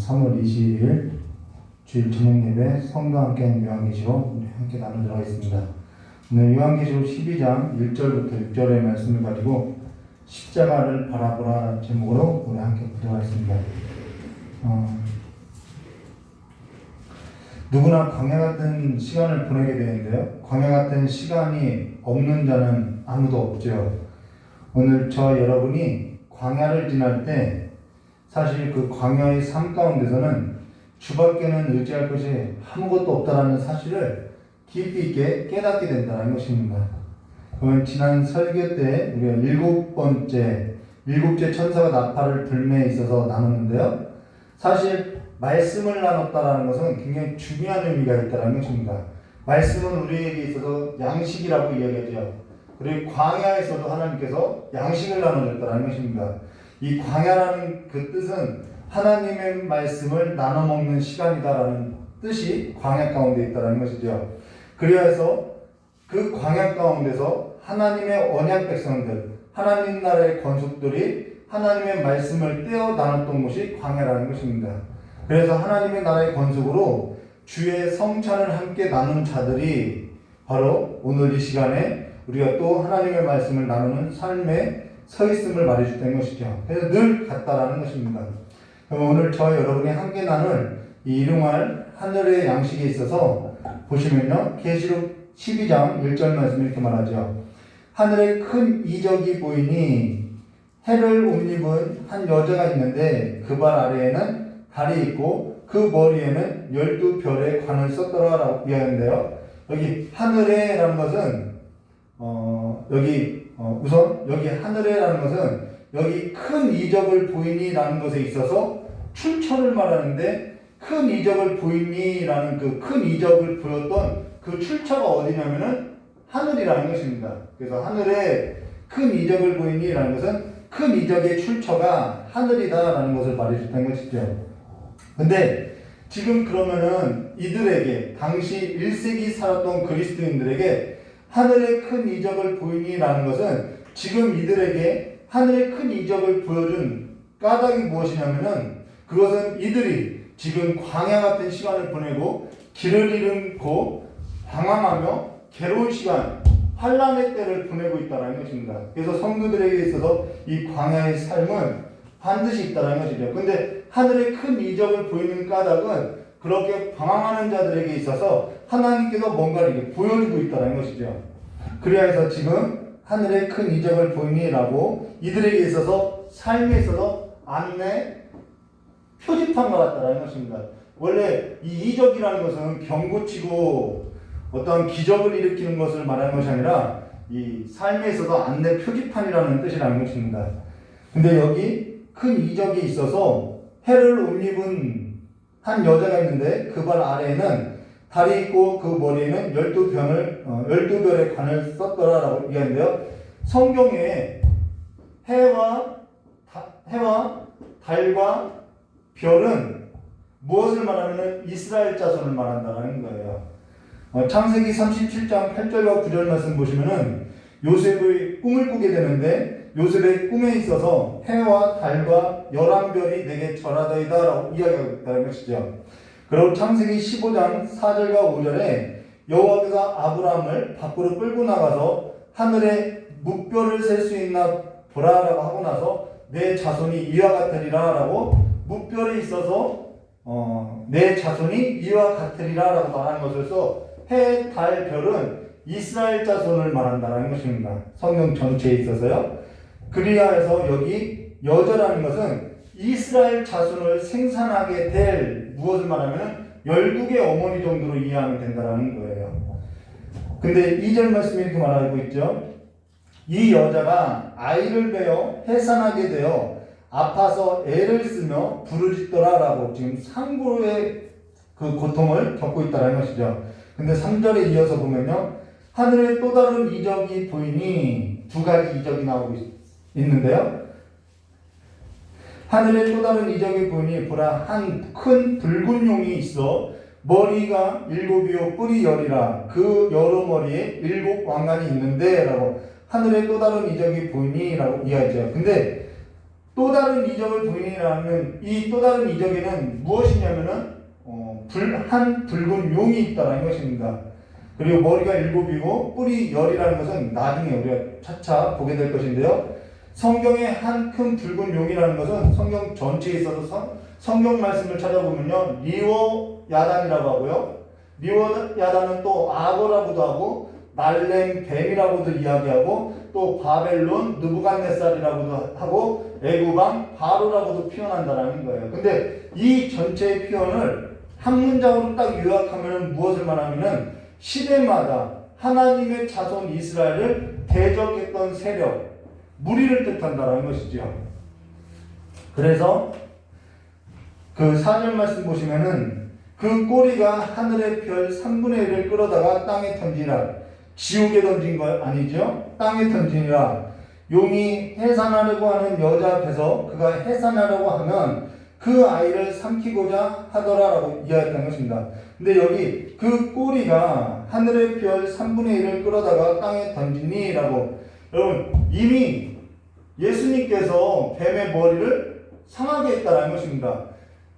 3월 20일 주일 저녁 예배 성도 함께 요한계시록 함께 나누도록 하겠습니다. 오늘 요한계시록 12장 1절부터 6절의 말씀을 가지고 십자가를 바라보라 제목으로 우리 함께 보도록 하겠습니다. 어, 누구나 광야 같은 시간을 보내게 되는데요. 광야 같은 시간이 없는 자는 아무도 없죠. 오늘 저 여러분이 광야를 지날 때 사실 그 광야의 삶 가운데서는 주밖에는 의지할 것이 아무것도 없다라는 사실을 깊이 있게 깨닫게 된다는 것입니다. 그러면 지난 설교 때 우리가 일곱 번째 일곱째 천사가 나팔을 불매에 있어서 나눴는데요. 사실 말씀을 나눴다라는 것은 굉장히 중요한 의미가 있다는 것입니다. 말씀은 우리에게 있어서 양식이라고 이야기하죠. 그리고 광야에서도 하나님께서 양식을 나눠줬다는 것입니다. 이 광야라는 그 뜻은 하나님의 말씀을 나눠 먹는 시간이다라는 뜻이 광야 가운데 있다는 것이죠. 그래서 그 광야 가운데서 하나님의 언약 백성들, 하나님 나라의 건축들이 하나님의 말씀을 떼어 나눴던 것이 광야라는 것입니다. 그래서 하나님의 나라의 건축으로 주의 성찬을 함께 나눈 자들이 바로 오늘 이 시간에 우리가 또 하나님의 말씀을 나누는 삶에 서 있음을 말해주는 것이죠. 그래서 늘 같다라는 것입니다. 그럼 오늘 저 여러분이 함께 나눌 이 일용할 하늘의 양식에 있어서 보시면요. 계시록 12장 1절 말씀 이렇게 말하죠. 하늘에 큰 이적이 보이니 해를 옷 입은 한 여자가 있는데 그 발 아래에는 달이 있고 그 머리에는 열두 별의 관을 썼더라라고 이야기하는데요. 여기 하늘에라는 것은 어, 여기 어, 우선 여기 하늘에라는 것은 여기 큰 이적을 보이니라는 것에 있어서 출처를 말하는데 큰 이적을 보이니라는 그 큰 이적을 보였던 그 출처가 어디냐면은 하늘이라는 것입니다. 그래서 하늘에 큰 이적을 보이니라는 것은 큰 이적의 출처가 하늘이다라는 것을 말해줬다는 것이죠. 근데 지금 그러면은 이들에게 당시 1세기 살았던 그리스도인들에게 하늘의 큰 이적을 보이니라는 것은 지금 이들에게 하늘의 큰 이적을 보여준 까닭이 무엇이냐면은 그것은 이들이 지금 광야 같은 시간을 보내고 길을 잃고 방황하며 괴로운 시간, 환란의 때를 보내고 있다는 것입니다. 그래서 성도들에게 있어서 이 광야의 삶은 반드시 있다는 것이죠. 근데 하늘의 큰 이적을 보이는 까닭은 그렇게 방황하는 자들에게 있어서 하나님께서 뭔가를 보여주고 있다는 것이죠. 그래야 해서 지금 하늘의 큰 이적을 보이니라고 이들에게 있어서 삶에 있어서 안내 표지판 것 같다는 것입니다. 원래 이 이적이라는 것은 병 고치고 어떤 기적을 일으키는 것을 말하는 것이 아니라 이 삶에 있어서 안내 표지판이라는 뜻이라는 것입니다. 근데 여기 큰 이적이 있어서 해를 옷 입은 한 여자가 있는데 그 발 아래에는 달이 있고 그 머리에는 열두 변을 어, 열두 별의 관을 썼더라라고 이야기하는데요. 성경에 해와 다, 해와 달과 별은 무엇을 말하면 이스라엘 자손을 말한다는 거예요. 어, 창세기 37장 8절과 9절 말씀 보시면은 요셉의 꿈을 꾸게 되는데 요셉의 꿈에 있어서 해와 달과 열한 별이 내게 절하다이다 라고 이야기하고 있다는 것이죠. 그리고 창세기 15장 4절과 5절에 여호와께서 아브라함을 밖으로 끌고 나가서 하늘에 묵별을 셀수 있나 보라라고 하고 나서 내 자손이 이와 같으리라 라고 묵별에 있어서 어, 내 자손이 이와 같으리라 라고 말하는 것에서 해, 달, 별은 이스라엘 자손을 말한다는 것입니다. 성경 전체에 있어서요. 그리하여서 여기 여자라는 것은 이스라엘 자손을 생산하게 될 무엇을 말하면 열국의 어머니 정도로 이해하면 된다는 거예요. 근데 2절 말씀이 이렇게 말하고 있죠. 이 여자가 아이를 베어 해산하게 되어 아파서 애를 쓰며 부르짖더라라고 지금 상고의 그 고통을 겪고 있다는 것이죠. 근데 3절에 이어서 보면요. 하늘에 또 다른 이적이 보이니 두 가지 이적이 나오고 있, 있는데요. 하늘에 또 다른 이적이 보이니 보라 한 큰 붉은 용이 있어 머리가 일곱이요 뿔이 열이라 그 여러 머리에 일곱 왕관이 있는데라고 하늘에 또 다른 이적이 보이니라고 이야기죠. 근데 또 다른 이적을 부인이라는 이 또 다른 이적에는 무엇이냐면은 어, 불, 한 붉은 용이 있다라는 것입니다. 그리고 머리가 일곱이고 뿔이 열이라는 것은 나중에 우리가 차차 보게 될 것인데요. 성경에 한큰 붉은 용이라는 것은 성경 전체에 있어서 성, 성경 말씀을 찾아보면요. 리오 야단이라고 하고요. 리오 야단은 또 악어라고도 하고 날렘 뱀이라고도 이야기하고 또 바벨론 느부갓네살이라고도 하고 애굽왕 바로라고도 표현한다라는 거예요. 근데 이 전체의 표현을 한 문장으로 딱 요약하면 무엇을 말하면은 시대마다 하나님의 자손 이스라엘을 대적했던 세력 무리를 뜻한다라는 것이죠. 그래서 그 4절 말씀 보시면은 그 꼬리가 하늘의 별 3분의 1을 끌어다가 땅에 던지라 지옥에 던진 거 아니죠? 땅에 던지니라 용이 해산하려고 하는 여자 앞에서 그가 해산하려고 하면 그 아이를 삼키고자 하더라라고 이야기했던 것입니다. 근데 여기 그 꼬리가 하늘의 별 3분의 1을 끌어다가 땅에 던지니라고 여러분 이미 예수님께서 뱀의 머리를 상하게 했다라는 것입니다.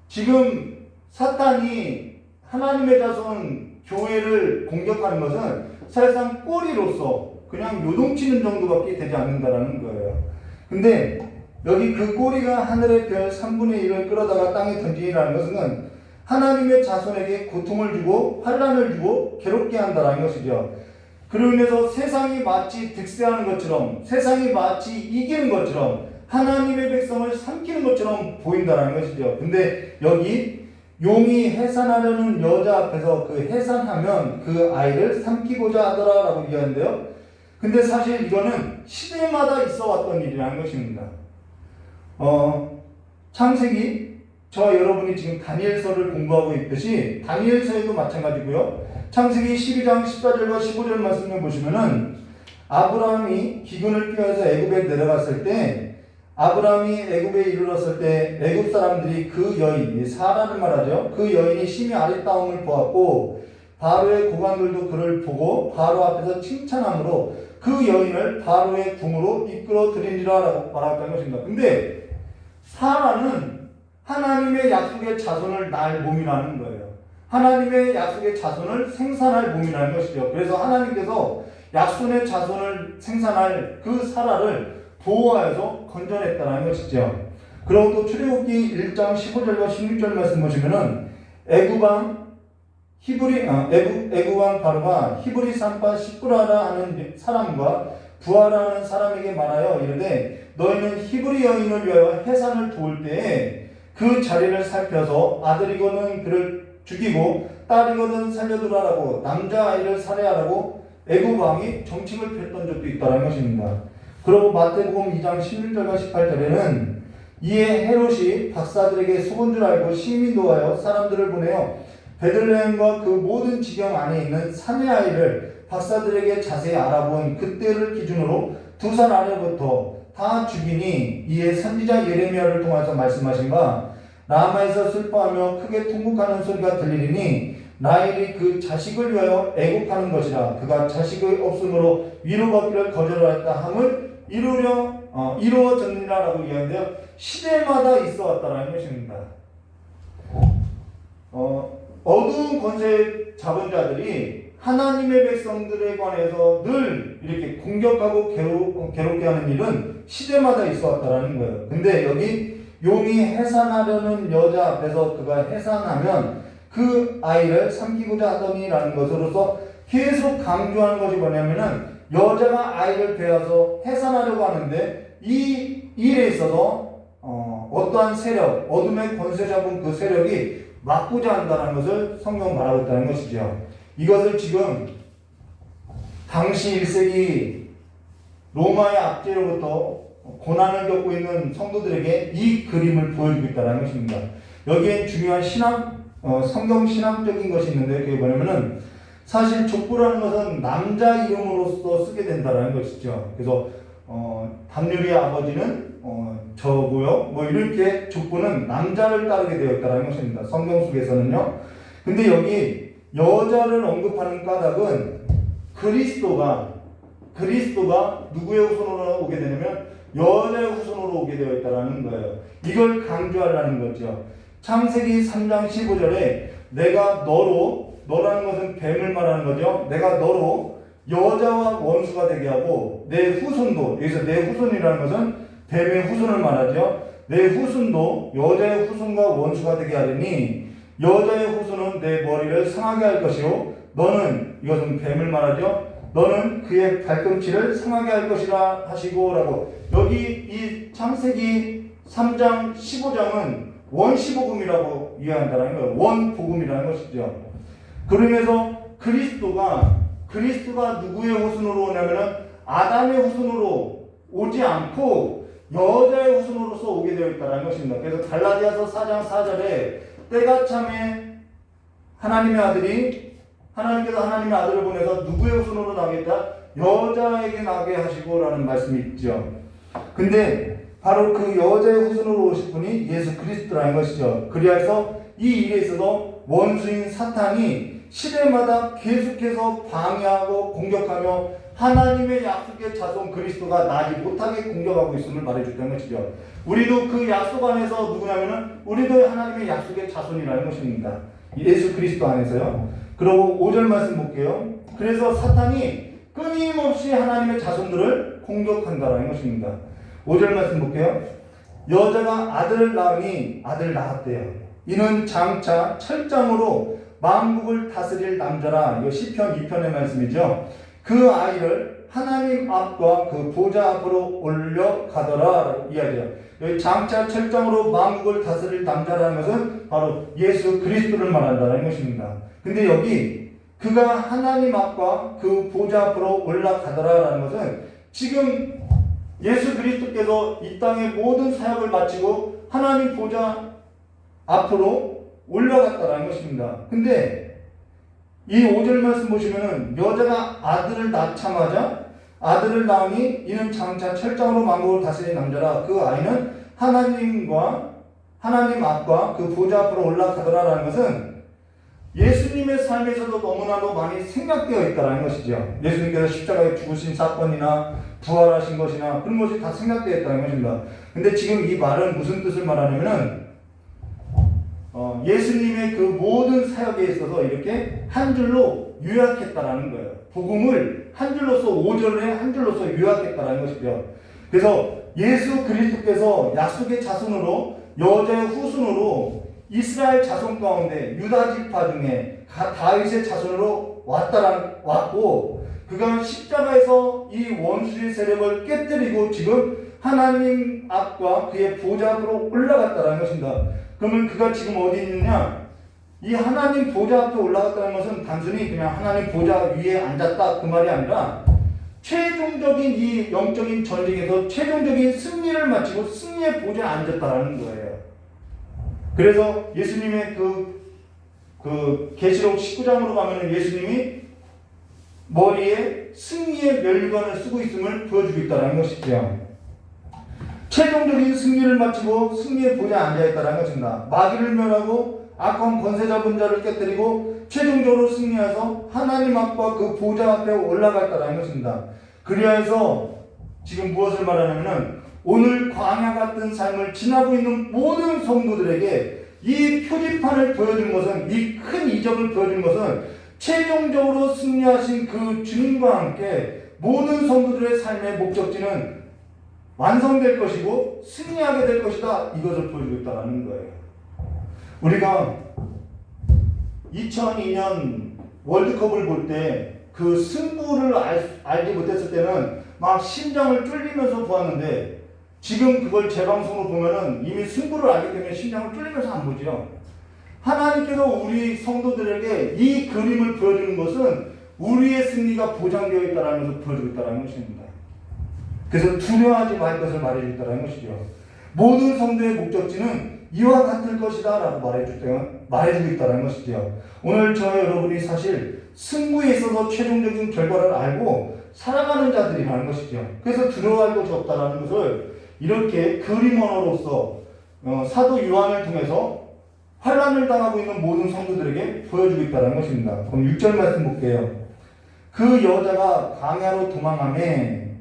지금 사탄이 하나님의 자손 교회를 공격하는 것은 사실상 꼬리로서 그냥 요동치는 정도밖에 되지 않는다라는 거예요. 근데 여기 그 꼬리가 하늘의 별 3분의 1을 끌어다가 땅에 던지라는 것은 하나님의 자손에게 고통을 주고 환란을 주고 괴롭게 한다라는 것이죠. 그로 인해서 세상이 마치 득세하는 것처럼 세상이 마치 이기는 것처럼 하나님의 백성을 삼키는 것처럼 보인다라는 것이죠. 근데 여기 용이 해산하려는 여자 앞에서 그 해산하면 그 아이를 삼키고자 하더라라고 얘기하는데요. 근데 사실 이거는 시대마다 있어 왔던 일이라는 것입니다. 어, 창세기 저 여러분이 지금 다니엘서를 공부하고 있듯이 다니엘서에도 마찬가지고요. 창세기 12장 14절과 15절 말씀을 보시면은 아브라함이 기근을 피해서 애굽에 내려갔을 때 아브라함이 애굽에 이르렀을 때 애굽 사람들이 그 여인 사라를 말하죠. 그 여인이 심히 아리따움을 보았고 바로의 고관들도 그를 보고 바로 앞에서 칭찬함으로 그 여인을 바로의 궁으로 이끌어 드리니라라고 말했다는 것입니다. 근데 사라는 하나님의 약속의 자손을 낳을 몸이라는 거예요. 하나님의 약속의 자손을 생산할 몸이라는 것이죠. 그래서 하나님께서 약손의 자손을 생산할 그 사라를 보호하여서 건져냈다는 것이죠. 그리고 또 출애굽기 1장 15절과 16절 말씀 보시면은 애굽왕 히브리 아, 애굽 애굽왕 바로가 히브리 산파 시꾸라라 하는 사람과 부하라는 사람에게 말하여 이르되 너희는 히브리 여인을 위하여 해산을 도울 때에 그 자리를 살펴서 아들이거든 그를 죽이고 딸이거든 살려두라라고 남자 아이를 살해하라고 애굽 왕이 정책을 폈던 적도 있다는 것입니다. 그리고 마태복음 2장 16절과 18절에는 이에 헤롯이 박사들에게 속은 줄 알고 심히 노하여 사람들을 보내어 베들레헴과 그 모든 지경 안에 있는 사내 아이를 박사들에게 자세히 알아본 그때를 기준으로 두살 아래부터 다 죽이니 이에 선지자 예레미야를 통해서 말씀하신 바 라마에서 슬퍼하며 크게 통곡하는 소리가 들리니 라헬이 그 자식을 위하여 애곡하는 것이라 그가 자식의 없음으로 위로받기를 거절하였다 함을 이루려 어, 이루어졌느라라고 이야기하는데요 시대마다 있어 왔다라는 것입니다. 어, 어두운 권세 잡은 자들이 하나님의 백성들에 관해서 늘 이렇게 공격하고 괴롭, 괴롭게 하는 일은 시대마다 있어 왔다라는 거예요. 근데 여기 용이 해산하려는 여자 앞에서 그가 해산하면 그 아이를 삼키고자 하더니라는 것으로서 계속 강조하는 것이 뭐냐면은 여자가 아이를 배워서 해산하려고 하는데 이 일에 있어서 어, 어떠한 세력, 어둠의 권세 잡은 그 세력이 막고자 한다는 것을 성경 말하고 있다는 것이죠. 이것을 지금 당시 1세기 로마의 압제로부터 고난을 겪고 있는 성도들에게 이 그림을 보여주고 있다는 것입니다. 여기엔 중요한 신앙, 어, 성경 신앙적인 것이 있는데 그게 뭐냐면은 사실 족보라는 것은 남자 이름으로서 쓰게 된다는 것이죠. 그래서 어, 담유리의 아버지는 어, 저고요. 뭐 이렇게 족보는 남자를 따르게 되어 있다는 것입니다. 성경 속에서는요. 근데 여기 여자를 언급하는 까닭은 그리스도가 그리스도가 누구의 후손으로 오게 되냐면 여자의 후손으로 오게 되어 있다라는 거예요. 이걸 강조하려는 거죠. 창세기 3장 15절에 내가 너로 너라는 것은 뱀을 말하는 거죠. 내가 너로 여자와 원수가 되게 하고 내 후손도 여기서 내 후손이라는 것은 뱀의 후손을 말하죠. 내 후손도 여자의 후손과 원수가 되게 하리니 여자의 후손은 내 머리를 상하게 할 것이요 너는 이것은 뱀을 말하죠. 너는 그의 발꿈치를 상하게 할 것이라 하시고라고 여기 이 창세기 3장 15장은 원시복음이라고 이해한다는 거예요. 원복음이라는 것이죠. 그러면서 그리스도가 그리스도가 누구의 후손으로 오냐면은 아담의 후손으로 오지 않고 여자의 후손으로서 오게 되어 있다는 것입니다. 그래서 갈라디아서 4장 4절에 때가 참에 하나님의 아들이 하나님께서 하나님의 아들을 보내서 누구의 후손으로 나겠다? 여자에게 나게 하시고라는 말씀이 있죠. 근데 바로 그 여자의 후손으로 오실 분이 예수 그리스도라는 것이죠. 그리하여서 이 일에 있어서 원수인 사탄이 시대마다 계속해서 방해하고 공격하며 하나님의 약속의 자손 그리스도가 나지 못하게 공격하고 있음을 말해줬다는 것이죠. 우리도 그 약속 안에서 누구냐면은 우리도 하나님의 약속의 자손이라는 것입니다. 예수 그리스도 안에서요. 그리고 5절 말씀 볼게요. 그래서 사탄이 끊임없이 하나님의 자손들을 공격한다라는 것입니다. 5절 말씀 볼게요. 여자가 아들을 낳으니 아들 낳았대요. 이는 장차 철장으로 만국을 다스릴 남자라. 이거 시편 2편의 말씀이죠. 그 아이를 하나님 앞과 그 보좌 앞으로 올려가더라 이야기죠. 여기 장차 철장으로 만국을 다스릴 남자라는 것은 바로 예수 그리스도를 말한다는 것입니다. 근데 여기 그가 하나님 앞과 그 보좌 앞으로 올라가더라라는 것은 지금 예수 그리스도께서 이 땅의 모든 사역을 마치고 하나님 보좌 앞으로 올라갔다라는 것입니다. 근데 이 5절 말씀 보시면은 여자가 아들을 낳자마자 아들을 낳으니 이는 장차 철장으로 만국을 다스린 남자라 그 아이는 하나님과 하나님 앞과 그 보좌 앞으로 올라가더라라는 것은 예수님의 삶에서도 너무나도 많이 생각되어 있다는 것이죠. 예수님께서 십자가에 죽으신 사건이나 부활하신 것이나 그런 것이 다 생각되어 있다는 것입니다. 근데 지금 이 말은 무슨 뜻을 말하냐면은 어, 예수님의 그 모든 사역에 있어서 이렇게 한 줄로 요약했다라는 거예요. 복음을 한 줄로서 5절에 한 줄로서 요약했다라는 것이죠. 그래서 예수 그리스도께서 약속의 자손으로 여자의 후손으로 이스라엘 자손 가운데 유다 지파 중에 다윗의 자손으로 왔다라 왔고 그가 십자가에서 이 원수의 세력을 깨뜨리고 지금 하나님 앞과 그의 보좌 앞으로 올라갔다라는 것입니다. 그러면 그가 지금 어디 있느냐? 이 하나님 보좌 앞에 올라갔다는 것은 단순히 그냥 하나님 보좌 위에 앉았다 그 말이 아니라 최종적인 이 영적인 전쟁에서 최종적인 승리를 마치고 승리의 보좌에 앉았다라는 거예요. 그래서 예수님의 그, 그, 계시록 19장으로 가면은 예수님이 머리에 승리의 멸관을 쓰고 있음을 보여주고 있다는 것이죠. 최종적인 승리를 마치고 승리의 보좌에 앉아있다는 것입니다. 마귀를 멸하고 악한 권세 잡은 자를 깨뜨리고 최종적으로 승리해서 하나님 앞과 그 보좌 앞에 올라갔다는 것입니다. 그리하여서 지금 무엇을 말하냐면은 오늘 광야 같은 삶을 지나고 있는 모든 성도들에게 이 표지판을 보여주는 것은 이 큰 이적을 보여주는 것은 최종적으로 승리하신 그 주님과 함께 모든 성도들의 삶의 목적지는 완성될 것이고 승리하게 될 것이다 이것을 보여주고 있다는 거예요. 우리가 2002년 월드컵을 볼 때 그 승부를 알, 알지 못했을 때는 막 심장을 쫄리면서 보았는데 지금 그걸 재방송으로 보면은 이미 승부를 알기 때문에 심장을 쫄리면서 안 보죠. 하나님께서 우리 성도들에게 이 그림을 보여주는 것은 우리의 승리가 보장되어 것을 보여주고 있다는 것입니다. 그래서 두려워하지 말 것을 말해주고 있다는 것이죠. 모든 성도의 목적지는 이와 같을 것이다 라고 말해주고, 있다는 것이죠. 오늘 저 여러분이 사실 승부에 있어서 최종적인 결과를 알고 살아가는 자들이라는 것이죠. 그래서 두려워할 것이 없다는 것을 이렇게 그림 언어로서 어, 사도 요한을 통해서 환란을 당하고 있는 모든 성도들에게 보여주고 있다는 것입니다. 그럼 6절 말씀 볼게요. 그 여자가 광야로 도망함에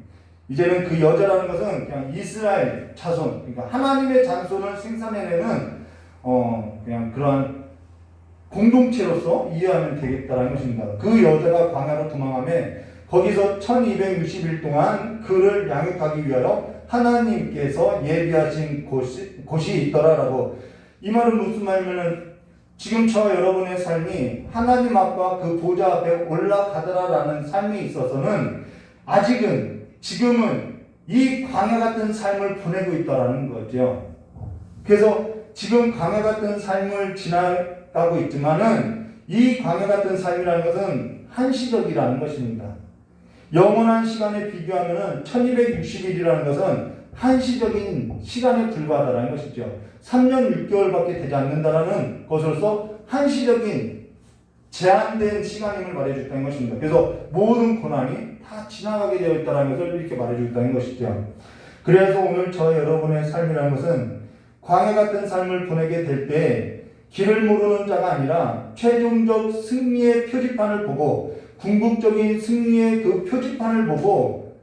이제는 그 여자라는 것은 그냥 이스라엘 자손, 그러니까 하나님의 자손을 생산해내는 어 그냥 그러한 공동체로서 이해하면 되겠다라는 것입니다. 그 여자가 광야로 도망함에 거기서 1260일 동안 그를 양육하기 위하여 하나님께서 예비하신 곳이, 곳이 있더라라고 이 말은 무슨 말이냐면은 지금 저 여러분의 삶이 하나님 앞과 그 보좌 앞에 올라가더라라는 삶이 있어서는 아직은 지금은 이 광야 같은 삶을 보내고 있다라는 거죠. 그래서 지금 광야 같은 삶을 지나가고 있지만은 이 광야 같은 삶이라는 것은 한시적이라는 것입니다. 영원한 시간에 비교하면은 1260일이라는 것은 한시적인 시간에 불과하다는 것이죠. 3년 6개월밖에 되지 않는다라는 것으로서 한시적인 제한된 시간임을 말해줬다는 것입니다. 그래서 모든 고난이 다 지나가게 되어 있다는 것을 이렇게 말해줬다는 것이죠. 그래서 오늘 저 여러분의 삶이라는 것은 광야 같은 삶을 보내게 될 때 길을 모르는 자가 아니라 최종적 승리의 표지판을 보고 궁극적인 승리의 그 표지판을 보고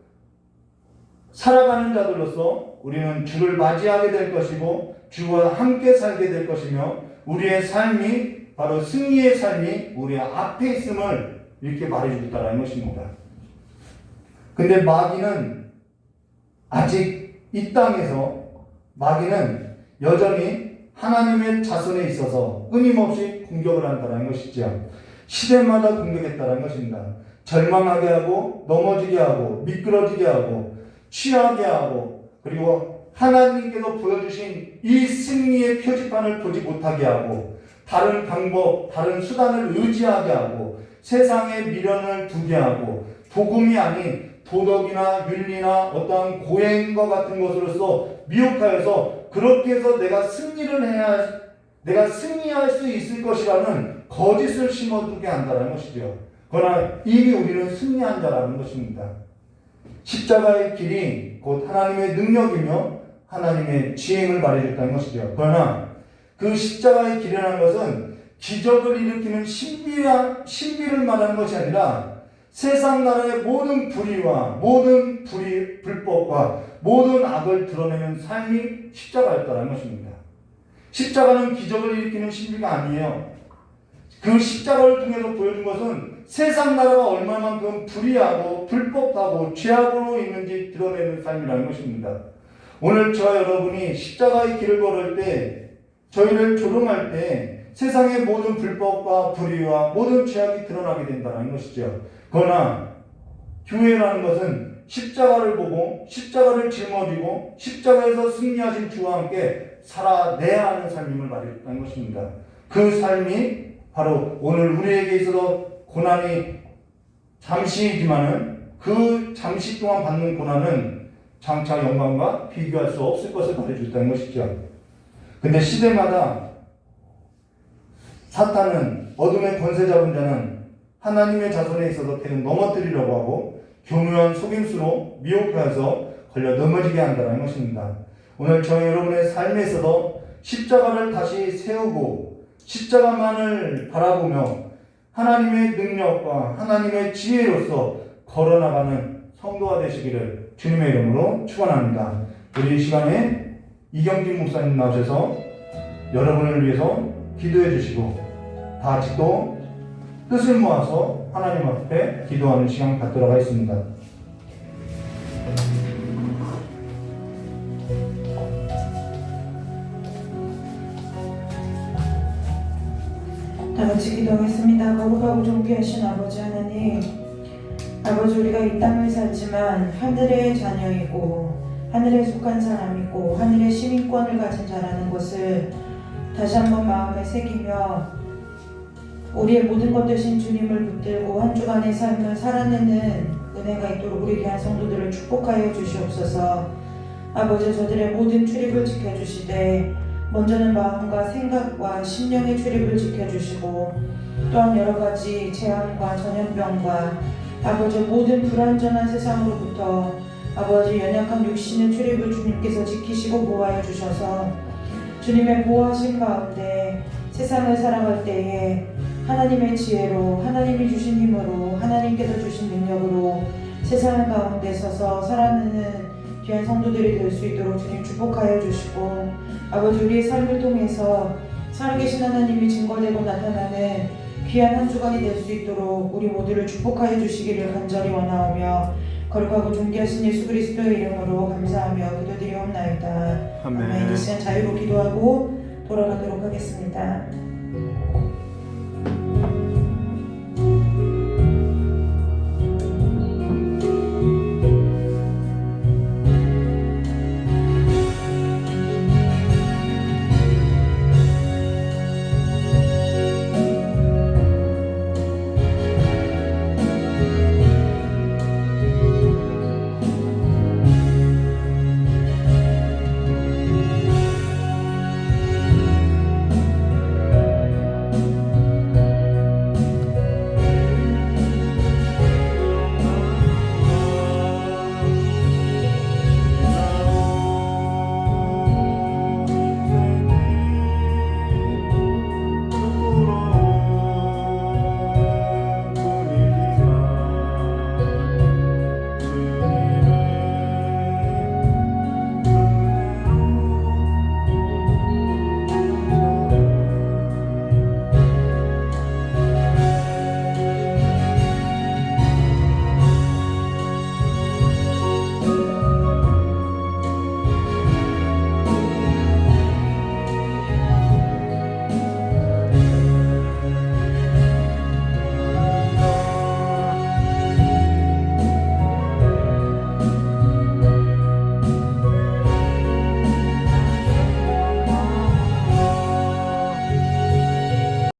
살아가는 자들로서 우리는 주를 맞이하게 될 것이고 주와 함께 살게 될 것이며 우리의 삶이 바로 승리의 삶이 우리 앞에 있음을 이렇게 말해주겠다는 것입니다. 근데 마귀는 아직 이 땅에서 마귀는 여전히 하나님의 자손에 있어서 끊임없이 공격을 한다는 것이죠. 시대마다 공격했다는 것입니다. 절망하게 하고 넘어지게 하고 미끄러지게 하고 취하게 하고 그리고 하나님께서 보여주신 이 승리의 표지판을 보지 못하게 하고 다른 방법, 다른 수단을 의지하게 하고 세상에 미련을 두게 하고 복음이 아닌 도덕이나 윤리나 어떠한 고행과 같은 것으로서 미혹하여서 그렇게 해서 내가 승리를 해야 내가 승리할 수 있을 것이라는 거짓을 심어두게 한다는 것이죠. 그러나 이미 우리는 승리한 자라는 것입니다. 십자가의 길이 곧 하나님의 능력이며 하나님의 지행을 말해줬다는 것이죠. 그러나 그 십자가의 길이라는 것은 기적을 일으키는 신비라, 신비를 말하는 것이 아니라 세상 나라의 모든 불의와 모든 불의, 불법과 모든 악을 드러내는 삶이 십자가였다는 것입니다. 십자가는 기적을 일으키는 신비가 아니에요. 그 십자가를 통해서 보여준 것은 세상 나라가 얼마만큼 불의하고 불법하고 죄악으로 있는지 드러내는 삶이라는 것입니다. 오늘 저 여러분이 십자가의 길을 걸을 때 저희를 조롱할 때 세상의 모든 불법과 불의와 모든 죄악이 드러나게 된다는 것이죠. 그러나 교회라는 것은 십자가를 보고 십자가를 짊어지고 십자가에서 승리하신 주와 함께 살아내야 하는 삶임을 말했다는 것입니다. 그 삶이 바로 오늘 우리에게 있어서 고난이 잠시이지만은 그 잠시 동안 받는 고난은 장차 영광과 비교할 수 없을 것을 말해줬다는 것이죠. 근데 시대마다 사탄은 어둠의 권세 잡은 자는 하나님의 자손에 있어서 계속 넘어뜨리려고 하고 교묘한 속임수로 미혹하여서 걸려 넘어지게 한다는 것입니다. 오늘 저 여러분의 삶에 있어서 십자가를 다시 세우고 십자가만을 바라보며 하나님의 능력과 하나님의 지혜로서 걸어나가는 성도가 되시기를 주님의 이름으로 축원합니다. 우리 이 시간에 이경진 목사님 나오셔서 여러분을 위해서 기도해 주시고 다또 뜻을 모아서 하나님 앞에 기도하는 시간 갖도록 하겠습니다. 같이 기도하겠습니다. 거룩하고 존귀하신 아버지 하나님, 아버지 우리가 이 땅을 살지만 하늘의 자녀이고 하늘에 속한 사람이고 하늘의 시민권을 가진 자라는 것을 다시 한번 마음에 새기며 우리의 모든 것 되신 주님을 붙들고 한 주간의 삶을 살아내는 은혜가 있도록 우리 귀한 성도들을 축복하여 주시옵소서. 아버지 저들의 모든 출입을 지켜주시되 먼저는 마음과 생각과 심령의 출입을 지켜주시고 또한 여러 가지 재앙과 전염병과 아버지 모든 불완전한 세상으로부터 아버지 연약한 육신의 출입을 주님께서 지키시고 보호하여 주셔서 주님의 보호하신 가운데 세상을 살아갈 때에 하나님의 지혜로 하나님이 주신 힘으로 하나님께서 주신 능력으로 세상 가운데 서서 살아내는 귀한 성도들이 될 수 있도록 주님 축복하여 주시고 아버지 우리의 삶을 통해서 살아계신 하나님이 증거되고 나타나는 귀한 한 주간이 될 수 있도록 우리 모두를 축복하여 주시기를 간절히 원하오며 거룩하고 존귀하신 예수 그리스도의 이름으로 감사하며 기도드리옵나이다. 아멘. 이 시간 자유로 기도하고 돌아가도록 하겠습니다.